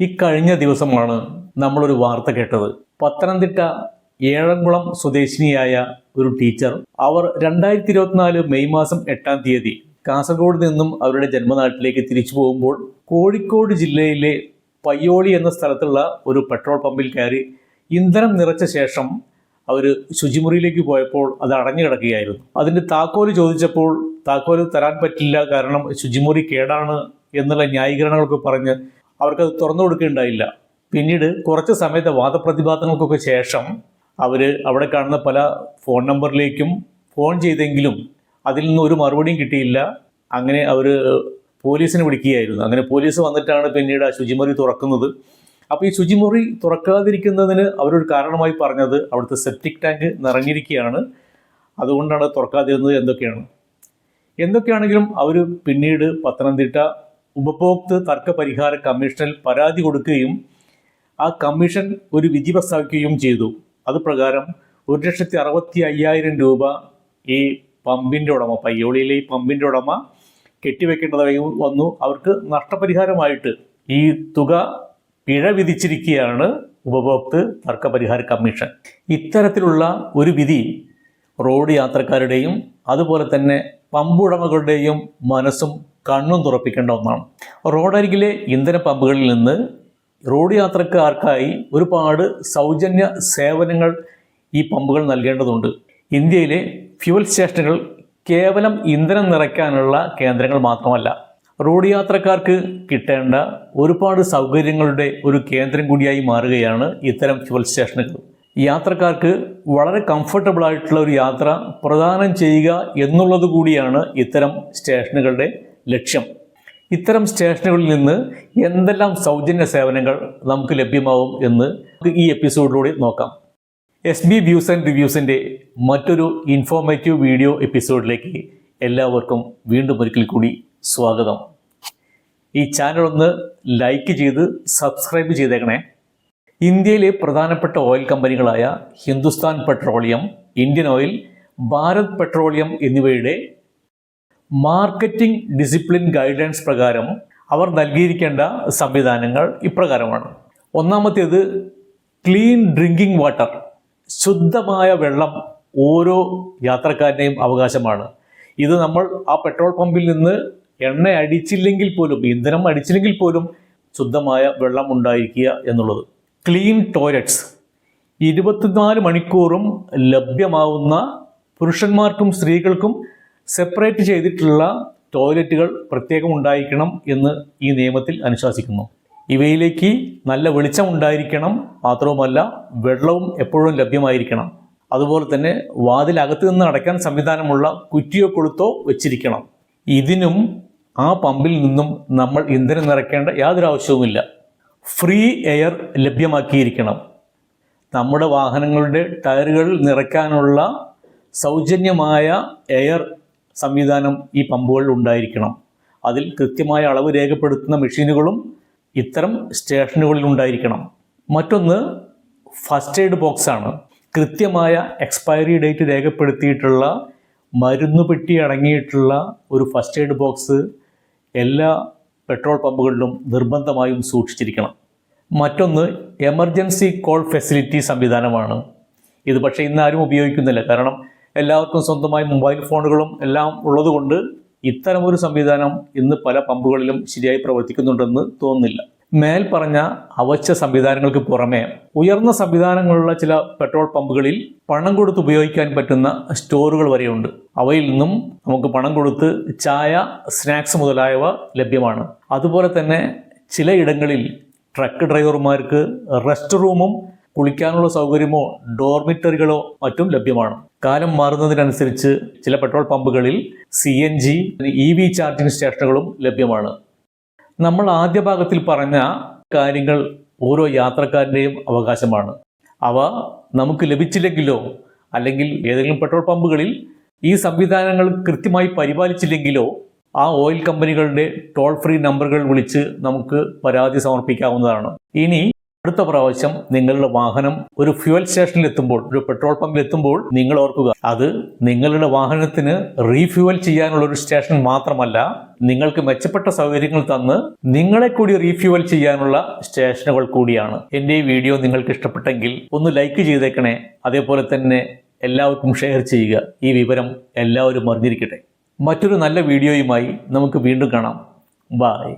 ഈ കഴിഞ്ഞ ദിവസമാണ് നമ്മളൊരു വാർത്ത കേട്ടത്. പത്തനംതിട്ട ഏഴംകുളം സ്വദേശിനിയായ ഒരു ടീച്ചർ അവർ രണ്ടായിരത്തി ഇരുപത്തിനാല് മെയ് മാസം എട്ടാം തീയതി കാസർഗോഡ് നിന്നും അവരുടെ ജന്മനാട്ടിലേക്ക് തിരിച്ചു പോകുമ്പോൾ കോഴിക്കോട് ജില്ലയിലെ പയ്യോളി എന്ന സ്ഥലത്തുള്ള ഒരു പെട്രോൾ പമ്പിൽ കയറി ഇന്ധനം നിറച്ച ശേഷം അവർ ശുചിമുറിയിലേക്ക് പോയപ്പോൾ അത് അടഞ്ഞു കിടക്കുകയായിരുന്നു. അതിന്റെ താക്കോൽ ചോദിച്ചപ്പോൾ താക്കോൽ തരാൻ പറ്റില്ല കാരണം ശുചിമുറി കേടാണ് എന്നുള്ള ന്യായീകരണങ്ങളൊക്കെ പറഞ്ഞ് അവർക്കത് തുറന്നു കൊടുക്കുകയുണ്ടായില്ല പിന്നീട് കുറച്ച് സമയത്തെ വാദപ്രതിവാദങ്ങൾക്കൊക്കെ ശേഷം അവർ അവിടെ കാണുന്ന പല ഫോൺ നമ്പറിലേക്കും ഫോൺ ചെയ്തെങ്കിലും അതിൽ നിന്ന് ഒരു മറുപടിയും കിട്ടിയില്ല. അങ്ങനെ അവർ പോലീസിനെ വിളിക്കുകയായിരുന്നു. അങ്ങനെ പോലീസ് വന്നിട്ടാണ് പിന്നീട് ആ ശുചിമുറി തുറക്കുന്നത്. അപ്പോൾ ഈ ശുചിമുറി തുറക്കാതിരിക്കുന്നതിന് അവരൊരു കാരണമായി പറഞ്ഞത് അവിടുത്തെ സെപ്റ്റിക് ടാങ്ക് നിറഞ്ഞിരിക്കുകയാണ്. അതുകൊണ്ടാണ് തുറക്കാതിരുന്നത് എന്തൊക്കെയാണ്? എന്തൊക്കെയാണെങ്കിലും അവർ പിന്നീട് പത്തനംതിട്ട ഉപഭോക്തൃ തർക്ക പരിഹാര കമ്മീഷനിൽ പരാതി കൊടുക്കുകയും ആ കമ്മീഷൻ ഒരു വിധി പ്രസ്താവിക്കുകയും ചെയ്തു. അത് പ്രകാരം ഒരു ലക്ഷത്തി അറുപത്തി അയ്യായിരം രൂപ ഈ പമ്പിന്റെ ഉടമ പയ്യോളിയിലെ ഈ പമ്പിന്റെ ഉടമ കെട്ടിവെക്കേണ്ടതായി വന്നു. അവർക്ക് നഷ്ടപരിഹാരമായിട്ട് ഈ തുക പിഴ വിധിച്ചിരിക്കുകയാണ് ഉപഭോക്തൃ തർക്ക പരിഹാര കമ്മീഷൻ. ഇത്തരത്തിലുള്ള ഒരു വിധി റോഡ് യാത്രക്കാരുടെയും അതുപോലെ തന്നെ പമ്പുടമകളുടെയും മനസ്സും കണ്ണും തുറപ്പിക്കേണ്ട ഒന്നാണ്. റോഡരികിലെ ഇന്ധന പമ്പുകളിൽ നിന്ന് റോഡ് യാത്രക്കാർക്കായി ഒരുപാട് സൗജന്യ സേവനങ്ങൾ ഈ പമ്പുകൾ നൽകേണ്ടതുണ്ട്. ഇന്ത്യയിലെ ഫ്യുവൽ സ്റ്റേഷനുകൾ കേവലം ഇന്ധനം നിറയ്ക്കാനുള്ള കേന്ദ്രങ്ങൾ മാത്രമല്ല റോഡ് യാത്രക്കാർക്ക് കിട്ടേണ്ട ഒരുപാട് സൗകര്യങ്ങളുടെ ഒരു കേന്ദ്രം കൂടിയായി മാറുകയാണ് ഇത്തരം ഫ്യുവൽ സ്റ്റേഷനുകൾ. യാത്രക്കാർക്ക് വളരെ കംഫർട്ടബിൾ ആയിട്ടുള്ള ഒരു യാത്ര പ്രദാനം ചെയ്യുക എന്നുള്ളത് കൂടിയാണ് ഇത്തരം സ്റ്റേഷനുകളുടെ ലക്ഷ്യം. ഇത്തരം സ്റ്റേഷനുകളിൽ നിന്ന് എന്തെല്ലാം സൗജന്യ സേവനങ്ങൾ നമുക്ക് ലഭ്യമാവും എന്ന് ഈ എപ്പിസോഡിലൂടെ നോക്കാം. എസ് ബി വ്യൂസ് ആൻഡ് റിവ്യൂസിന്റെ മറ്റൊരു ഇൻഫോർമേറ്റീവ് വീഡിയോ എപ്പിസോഡിലേക്ക് എല്ലാവർക്കും വീണ്ടും ഒരിക്കൽ കൂടി സ്വാഗതം. ഈ ചാനൽ ഒന്ന് ലൈക്ക് ചെയ്ത് സബ്സ്ക്രൈബ് ചെയ്തേക്കണേ. ഇന്ത്യയിലെ പ്രധാനപ്പെട്ട oil കമ്പനികളായ Hindustan petroleum Indian oil Bharat petroleum എന്നിവയുടെ മാർക്കറ്റിംഗ് ഡിസിപ്ലിൻ ഗൈഡൻസ് പ്രകാരം അവർ നൽകിയിരിക്കേണ്ട സംവിധാനങ്ങൾ ഇപ്രകാരമാണ്. ഒന്നാമത്തേത് ക്ലീൻ ഡ്രിങ്കിംഗ് വാട്ടർ ശുദ്ധമായ വെള്ളം ഓരോ യാത്രക്കാരന്റെയും അവകാശമാണ്. ഇത് നമ്മൾ ആ പെട്രോൾ പമ്പിൽ നിന്ന് എണ്ണ അടിച്ചില്ലെങ്കിൽ പോലും ഇന്ധനം അടിച്ചില്ലെങ്കിൽ പോലും ശുദ്ധമായ വെള്ളം ഉണ്ടായിരിക്കുക എന്നുള്ളത്. Clean toilets. ഇരുപത്തിനാല് മണിക്കൂറും ലഭ്യമാവുന്ന പുരുഷന്മാർക്കും സ്ത്രീകൾക്കും സെപ്പറേറ്റ് ചെയ്തിട്ടുള്ള ടോയ്ലറ്റുകൾ പ്രത്യേകം ഉണ്ടായിരിക്കണം എന്ന് ഈ നിയമത്തിൽ അനുശാസിക്കുന്നു. ഇവയിലേക്ക് നല്ല വെളിച്ചം ഉണ്ടായിരിക്കണം. മാത്രവുമല്ല വെള്ളവും എപ്പോഴും ലഭ്യമായിരിക്കണം. അതുപോലെ തന്നെ വാതിലകത്ത് നിന്ന് അടയ്ക്കാൻ സംവിധാനമുള്ള കുറ്റിയോ കൊളുത്തോ വെച്ചിരിക്കണം. ഇതിനും ആ പമ്പിൽ നിന്നും നമ്മൾ ഇന്ധനം നിറയ്ക്കേണ്ട യാതൊരു ആവശ്യവുമില്ല ഫ്രീ എയർ ലഭ്യമാക്കിയിരിക്കണം. നമ്മുടെ വാഹനങ്ങളുടെ ടയറുകൾ നിറയ്ക്കാനുള്ള സൗജന്യമായ എയർ സംവിധാനം ഈ പമ്പുകളിൽ ഉണ്ടായിരിക്കണം. അതിൽ കൃത്യമായ അളവ് രേഖപ്പെടുത്തുന്ന മെഷീനുകളും ഇത്തരം സ്റ്റേഷനുകളിൽ ഉണ്ടായിരിക്കണം. മറ്റൊന്ന് ഫസ്റ്റ് എയ്ഡ് ബോക്സാണ്. കൃത്യമായ എക്സ്പയറി ഡേറ്റ് രേഖപ്പെടുത്തിയിട്ടുള്ള മരുന്ന് പെട്ടി അടങ്ങിയിട്ടുള്ള ഒരു ഫസ്റ്റ് എയ്ഡ് ബോക്സ് എല്ലാ പെട്രോൾ പമ്പുകളിലും നിർബന്ധമായും സൂക്ഷിച്ചിരിക്കണം. മറ്റൊന്ന് എമർജൻസി കോൾ ഫെസിലിറ്റി സംവിധാനമാണ്. ഇത് പക്ഷേ ഇന്ന് ആരും ഉപയോഗിക്കുന്നില്ല. കാരണം എല്ലാവർക്കും സ്വന്തമായി മൊബൈൽ ഫോണുകളും എല്ലാം ഉള്ളതുകൊണ്ട് ഇത്തരമൊരു സംവിധാനം ഇന്ന് പല പമ്പുകളിലും ശരിയായി പ്രവർത്തിക്കുന്നുണ്ടെന്ന് തോന്നുന്നില്ല. മേൽ പറഞ്ഞ അവശ്യ സംവിധാനങ്ങൾക്ക് പുറമെ ഉയർന്ന സംവിധാനങ്ങളുള്ള ചില പെട്രോൾ പമ്പുകളിൽ പണം കൊടുത്ത് ഉപയോഗിക്കാൻ പറ്റുന്ന സ്റ്റോറുകൾ വരെയുണ്ട്. അവയിൽ നിന്നും നമുക്ക് പണം കൊടുത്ത് ചായ സ്നാക്സ് മുതലായവ ലഭ്യമാണ്. അതുപോലെ തന്നെ ചിലയിടങ്ങളിൽ ട്രക്ക് ഡ്രൈവർമാർക്ക് റെസ്റ്റ് റൂമും കുളിക്കാനുള്ള സൗകര്യമോ ഡോർമിറ്ററികളോ മറ്റും ലഭ്യമാണ്. കാലം മാറുന്നതിനനുസരിച്ച് ചില petrol പമ്പുകളിൽ C N G E V charging സ്റ്റേഷനുകളും ലഭ്യമാണ്. നമ്മൾ ആദ്യ ഭാഗത്തിൽ പറഞ്ഞ കാര്യങ്ങൾ ഓരോ യാത്രക്കാരന്റെയും അവകാശമാണ്. അവ നമുക്ക് ലഭിച്ചില്ലെങ്കിലോ അല്ലെങ്കിൽ ഏതെങ്കിലും പെട്രോൾ പമ്പുകളിൽ ഈ സംവിധാനങ്ങൾ കൃത്യമായി പരിപാലിച്ചില്ലെങ്കിലോ ആ ഓയിൽ കമ്പനികളുടെ ടോൾ ഫ്രീ നമ്പറുകൾ വിളിച്ച് നമുക്ക് പരാതി സമർപ്പിക്കാവുന്നതാണ്. ഇനി അടുത്ത പ്രാവശ്യം നിങ്ങളുടെ വാഹനം ഒരു ഫ്യുവൽ സ്റ്റേഷനിൽ എത്തുമ്പോൾ ഒരു പെട്രോൾ പമ്പിൽ എത്തുമ്പോൾ നിങ്ങൾ ഓർക്കുക അത് നിങ്ങളുടെ വാഹനത്തിന് റീഫ്യൂവൽ ചെയ്യാനുള്ള ഒരു സ്റ്റേഷൻ മാത്രമല്ല നിങ്ങൾക്ക് മെച്ചപ്പെട്ട സൗകര്യങ്ങൾ തന്ന് നിങ്ങളെ കൂടി റീഫ്യൂവൽ ചെയ്യാനുള്ള സ്റ്റേഷനുകൾ കൂടിയാണ്. എന്റെ ഈ വീഡിയോ നിങ്ങൾക്ക് ഇഷ്ടപ്പെട്ടെങ്കിൽ ഒന്ന് ലൈക്ക് ചെയ്തേക്കണേ. അതേപോലെ തന്നെ എല്ലാവർക്കും ഷെയർ ചെയ്യുക. ഈ വിവരം എല്ലാവരും അറിഞ്ഞിരിക്കട്ടെ. മറ്റൊരു നല്ല വീഡിയോയുമായി നമുക്ക് വീണ്ടും കാണാം. ബായ്